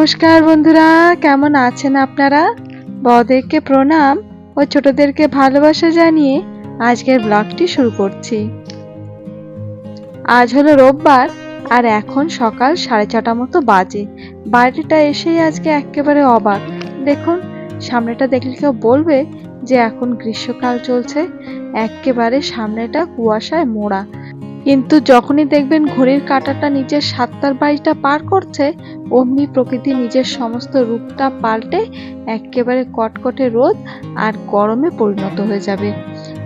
নমস্কার বন্ধুরা, কেমন আছেন আপনারা? বড়দেরকে প্রণাম ও ছোটদেরকে ভালোবাসা জানিয়ে আজকের ব্লগটি শুরু করছি। আজ হলো রোববার আর এখন সকাল সাড়ে ছটা মতো বাজে। বাড়িটা এসেই আজকে একেবারে অবাক। দেখুন, সামনেটা দেখলে কেউ বলবে যে এখন গ্রীষ্মকাল চলছে। একেবারে সামনেটা কুয়াশায় মোড়া। কিন্তু যখনই দেখবেন ঘড়ির কাঁটাটা নিচের সাতটার বাড়িটা পার করছে, অমনি প্রকৃতি নিজের সমস্ত রূপটা পাল্টে একেবারে কটকটে রোদ আর গরমে পরিণত হয়ে যাবে।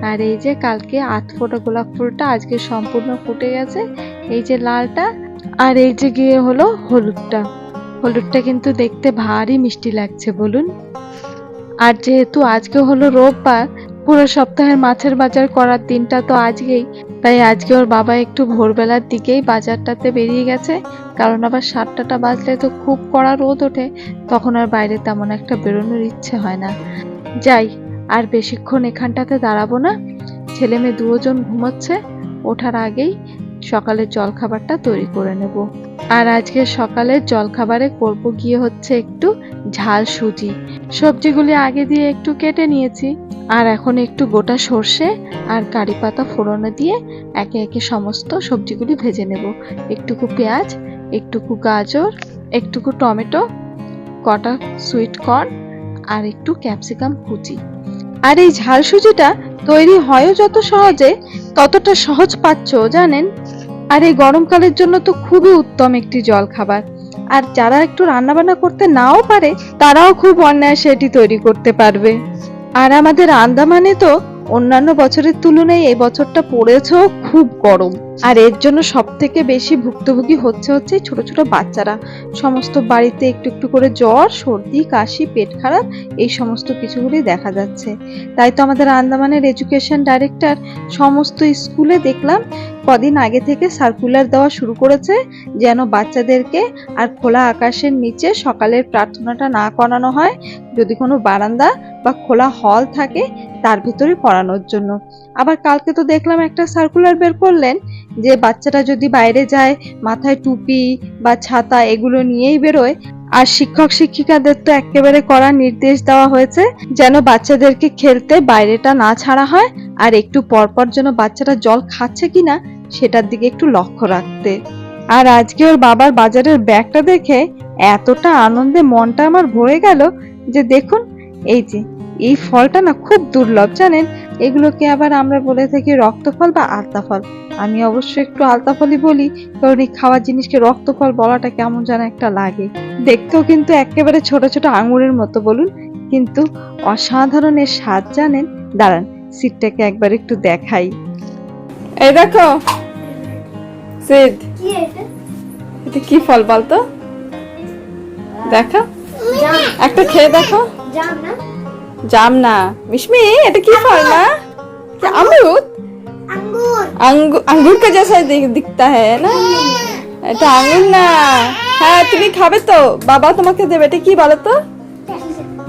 আর এই যে কালকে আট ফোঁটা গোলাপ ফুলটা আজকে সম্পূর্ণ ফুটে গেছে, এই যে লালটা আর এই যে গিয়ে হলো হলুদটা। হলুদটা কিন্তু দেখতে ভারী মিষ্টি লাগছে, বলুন। আর যেহেতু আজকে হলো রোববার, পুরো সপ্তাহের মাছের বাজার করার দিনটা তো আজকেই। তাই আজকে ওর বাবা একটু ভোরবেলার দিকেই বাজারটাতে বেরিয়ে গেছে, কারণ আবার সাতটাটা বাজলে তো খুব কড়া রোদ ওঠে, তখন আর বাইরে তেমন একটা বেরোনোর ইচ্ছে হয় না। যাই, আর বেশিক্ষণ এখানটাতে দাঁড়াবো না। ছেলে মেয়ে দুজন ঘুমোচ্ছে, ওঠার আগেই সকালের জলখাবারটা তৈরি করে নেব। আর আজকে সকালের জলখাবারে করব গিয়ে হচ্ছে একটু ঝাল সুজি। সবজিগুলি আগে দিয়ে একটু কেটে নিয়েছি। আর এখন একটু গোটা সর্ষে আর কারি পাতা ফোড়নে দিয়ে একে একে সমস্ত সবজিগুলি ভেজে নেব। একটুকু পেঁয়াজ, একটুকু গাজর, একটুকু টমেটো, কটা সুইট কর্ন আর একটু ক্যাপসিকাম কুচি। আর এই ঝাল সুজিটা তৈরি হয়ও যত সহজে ততটা সহজ পাচ্ছ, জানেন? আর এই গরমকালের জন্য তো খুবই উত্তম একটি জল খাবার আর যারা একটু রান্নাবান্না করতে নাও পারে, তারাও খুব অনায়াসে এটি তৈরি করতে পারবে। আর আমাদের আন্দামানে তো অন্যান্য বছরের তুলনায় এই বছরটা পড়েছেও খুব গরম। আর এর জন্য সব থেকে বেশি ভুক্তভোগী হচ্ছে হচ্ছে ছোট ছোট বাচ্চারা। সমস্ত বাড়িতে একটু একটু করে জ্বর, সর্দি, কাশি, পেট খারাপ, এই সমস্ত কিছুগুলি দেখা যাচ্ছে। তাই তো আমাদের আন্দামানের এডুকেশন ডাইরেক্টর সমস্ত স্কুলে দেখলাম, কদিন আগে থেকে সার্কুলার দেওয়া শুরু করেছে যেন বাচ্চাদেরকে আর খোলা আকাশের নিচে সকালের প্রার্থনাটা না করানো হয়। যদি কোনো বারান্দা বা খোলা হল থাকে, তার ভিতরে পড়ানোর জন্য। আবার কালকে তো দেখলাম একটা সার্কুলার বের করলেন যে বাচ্চাটা যদি বাইরে যায়, মাথায় টুপি বা ছাতা এগুলো নিয়েই বেরোয়। আর শিক্ষক, শিক্ষিকাদের তো একেবারে কড়া নির্দেশ দেওয়া হয়েছে যেন বাচ্চাদেরকে খেলতে বাইরেটা না ছাড়া হয় আর একটু পরপর যেন বাচ্চাটা জল খাচ্ছে কিনা সেটার দিকে একটু লক্ষ্য রাখতে। আর আজকে ওর বাবার বাজারের ব্যাগটা দেখে এতটা আনন্দে মনটা আমার ভরে গেল যে দেখুন, এই যে, এই ফলটা না খুব দুর্লভ, জানেন? এগুলোকে আবার আমরা বলে থাকি রক্তফল বা আলতা ফল আমি অবশ্য একটু আলতা ফলই বলি কারণ এই খাওয়ার জিনিসকে রক্তফল বলাটা কেমন যেন একটা লাগে। দেখতেও কিন্তু একেবারে ছোট ছোট আঙুরের মতো বলুন কিন্তু অসাধারণ এর স্বাদ জানেন? দাঁড়ান সিটটাকে একবার একটু দেখাই। এই দেখো সিদ এটা? কি ফল বলতো? দেখো। একটা খেয়ে দেখো। না? জাম না মিশমি এটা কি ফল না क्या अमरूद আঙ্গুর अंगूर अंगूर का जैसा दिख, दिखता है ना এটা আঙুর না হ্যাঁ তুমি খাবে তো বাবা তোমাকে দেবে এটা কি বলো তো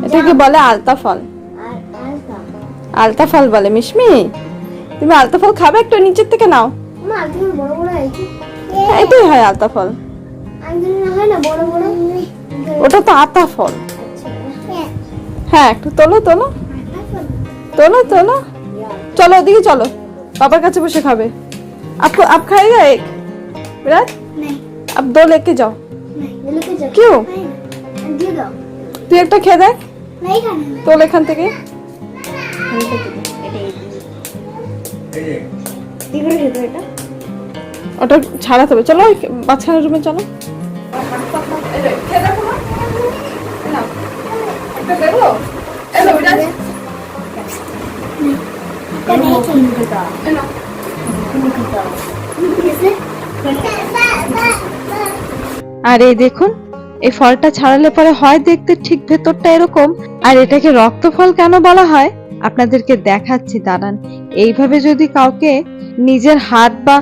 এটাকে বলে আলতা ফল আর আলতা আলতা ফল বলে মিশমি তুমি আলতা ফল খাবে একটু নিচের থেকে নাও মা তুমি বড় বড় হয়েছে হ্যাঁ, এটাই হয় আলতা ফল আঙ্গুর না হয় না বড় বড় ওটা তো আতা ফল আচ্ছা হ্যাঁ একটু তোলো তোলো। তোলো তোলো। চলো ওদিকে চলো। বাবার কাছে বসে খাবে। আপকো আপ খাएगा एक विराट আপ দোল একে যাও। क्यों তুই একটা খেয়ে দেখ। তোল এখান থেকে। ওটা ছাড়াতে হবে। চলো বাচ্চার রুমে চলো। খেয়ে দেখো। আর এই দেখুন, এই ফলটা ছাড়ালে পরে হয় দেখতে ঠিক ভেতরটা এরকম। আর এটাকে রক্তফল কেন বলা হয়? আপনাদেরকে দেখাচ্ছি, দাঁড়ান। এইভাবে যদি কাউকে নিজের হাত বা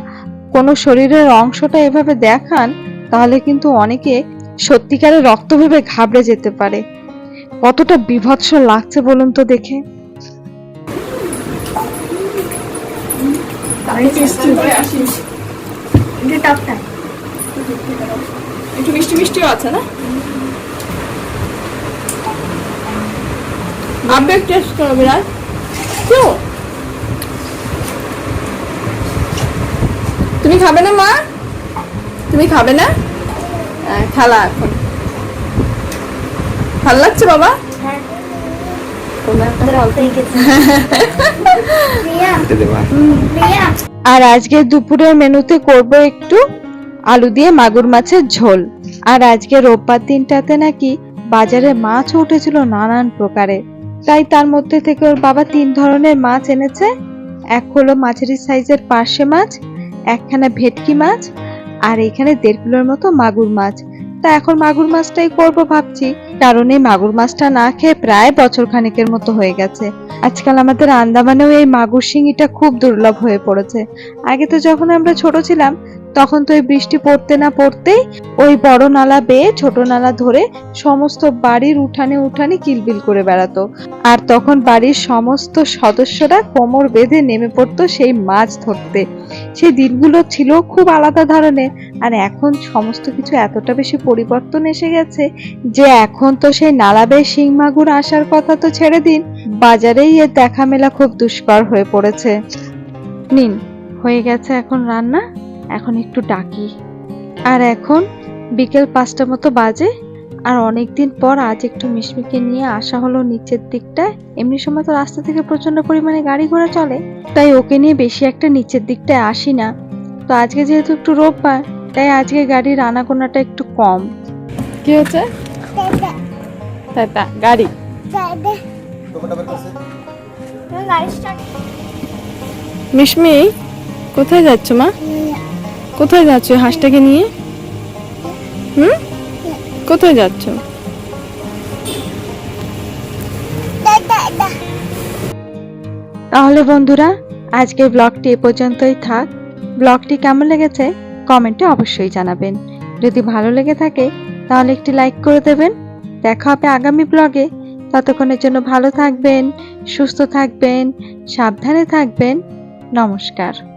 কোনো শরীরের অংশটা এভাবে দেখান, তাহলে কিন্তু অনেকে সত্যিকারের রক্ত ভেবে ঘাবড়ে যেতে পারে। কতটা বিভৎস লাগছে বলুন তো দেখে। একটু মিষ্টি মিষ্টিও আছে, না? আবেগ টেস্ট করো বিরাট। তুমি খাবে না, মা? তুমি খাবে না? হ্যাঁ, খালা এখন। ভালো লাগছে বাবা? আর আজকে দুপুরের মেনুতে করব একটু আলু দিয়ে মাগুর মাছের ঝোল। আর আজকে রোববার দিনটাতে নাকি বাজারে মাছ উঠেছিল নানান প্রকারের। তাই তার মধ্যে থেকে ওর বাবা তিন ধরনের মাছ এনেছে। এক হলো মাঝারি সাইজের পার্শে মাছ, একখানা ভেটকি মাছ, আর এখানে দেড় কিলোর মতো মাগুর মাছ। তা এখন মাগুর মাছটাই করব ভাবছি। কারণ এই মাগুর মাছটা না খেয়ে প্রায় বছর খানিকের মতো হয়ে গেছে। আজকাল আমাদের আন্দামানেও এই মাগুর শিঙিটা খুব দুর্লভ হয়ে পড়েছে। আগে তো যখন আমরা ছোট ছিলাম তখন তো ওই বৃষ্টি পড়তে না পড়তেই ওই বড় নালা বেয়ে ছোট নালা ধরে সমস্ত বাড়ির উঠানে উঠানে কিলবিল করে বেড়াতো। আর তখন বাড়ির সমস্ত সদস্যরা কোমর বেঁধে নেমে পড়তো সেই মাছ ধরতে। সেই দিনগুলো ছিল খুব আলাদা ধরনের। আর এখন সমস্ত কিছু এতটা বেশি পরিবর্তন এসে গেছে যে এখন তো সেই নালা বেয়ে শিং মাগুর আসার কথা তো ছেড়ে দিন। বাজারেই এর দেখা মেলা খুব দুষ্কর হয়ে পড়েছে। নিন, হয়ে গেছে এখন রান্না। এখন একটু ডাকি। আর এখন বিকেল পাঁচটা মতো বাজে আর অনেকদিন পর আজ একটু মিশমিকে নিয়ে আসা হলো নিচের দিকটায়। এমনি সময় তো রাস্তা থেকে প্রচণ্ড পরিমাণে গাড়ি ঘোড়া চলে তাই ওকে নিয়ে বেশি একটা নিচের দিকটায় আসি না। তো আজকে যেহেতু একটু রোববার তাই আজকে গাড়ির আনাগোনাটা একটু কম। কি হচ্ছে? গাড়ি? গাড়ি মিশমি কোথায় যাচ্ছ মা? কোথায় যাচ্ছ হাঁসটাকে নিয়ে? হুম? কোথায় যাচ্ছ? তাহলে বন্ধুরা, আজকের ব্লগটি এ পর্যন্তই থাক। ব্লগটি কেমন লেগেছে কমেন্টে অবশ্যই জানাবেন। যদি ভালো লেগে থাকে, তাহলে একটি লাইক করে দেবেন। দেখা হবে আগামী ব্লগে। ততক্ষণের জন্য ভালো থাকবেন, সুস্থ থাকবেন, সাবধানে থাকবেন। নমস্কার।